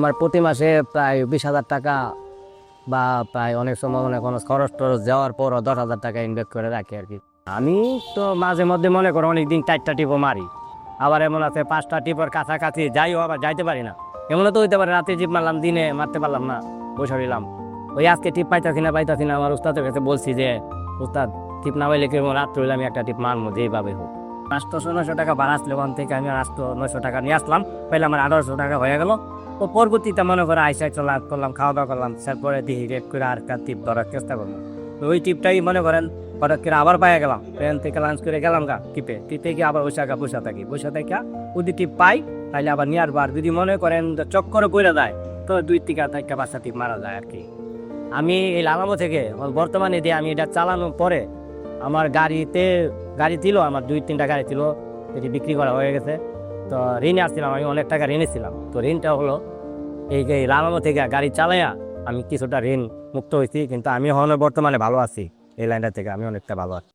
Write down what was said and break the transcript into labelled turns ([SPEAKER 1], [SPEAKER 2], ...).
[SPEAKER 1] আমার প্রতি মাসে প্রায় বিশ হাজার টাকা বা প্রায় অনেক সময় মনে কোনো খরচ টরচ যাওয়ার পরও দশ হাজার টাকা ইনভেস্ট করে রাখি আর কি। আমি তো মাঝে মধ্যে মনে করো অনেকদিন চারটা টিপও মারি। আবার এমন আছে পাঁচটা টিপের কাছাকাছি যাইও, আবার যাইতে পারি না। এমন তো হইতে পারে রাতে টিপ মারলাম, দিনে মারতে পারলাম না, বসে রইলাম। ওই আজকে টিপ পাইতাছি না পাইতাছি না, আমার উস্তাদের কাছে বলছি যে, উস্তাদ, টিপ না পাইলে কেমন রাত্রে হইলে আমি একটা টিপ মারবো যেভাবে হোক। পাঁচশো নশো টাকা ভাড়া আসলে ওখান থেকে, আমি আটশো নশো টাকা নিয়ে আসলাম। পেলে আমার আঠারোশো টাকা হয়ে গেল। তো পরবর্তীতে মনে করে আইসা চলা করলাম খাওয়া দাওয়া করলাম তারপরে দিহি রেট করে আর একটা টিপ ধরার চেষ্টা করলাম। ওই টিপটাই মনে করেন হঠাৎ করে আবার পাইয়া গেলাম। ট্রেন থেকে লাঞ্চ করে গেলাম গা টিপে। টিপে গিয়ে আবার বসে গা বসে থাকি। বসে থেকে যদি টিপ পাই তাহলে আবার নিয়ার বার যদি মনে করেন চক্করে পড়ে যায়, তো দুই টিকা থেকে পাঁচটা টিপ মারা যায় আর কি। আমি এই লাগামো থেকে, বর্তমানে দিয়ে আমি এটা চালানোর পরে আমার গাড়িতে, গাড়ি ছিল, আমার দুই, তিনটা গাড়ি ছিল, এটি বিক্রি করা হয়ে গেছে। তো ঋণে আসছিলাম, আমি অনেক টাকা ঋণে ছিলাম। তো ঋণটা হলো, এই লাগামো থেকে গাড়ি চালাইয়া আমি কিছুটা ঋণ মুক্ত হয়েছি কিন্তু আমি এখন বর্তমানে ভালো আছি, এই লাইনটা থেকে আমি অনেকটা ভালো আছি।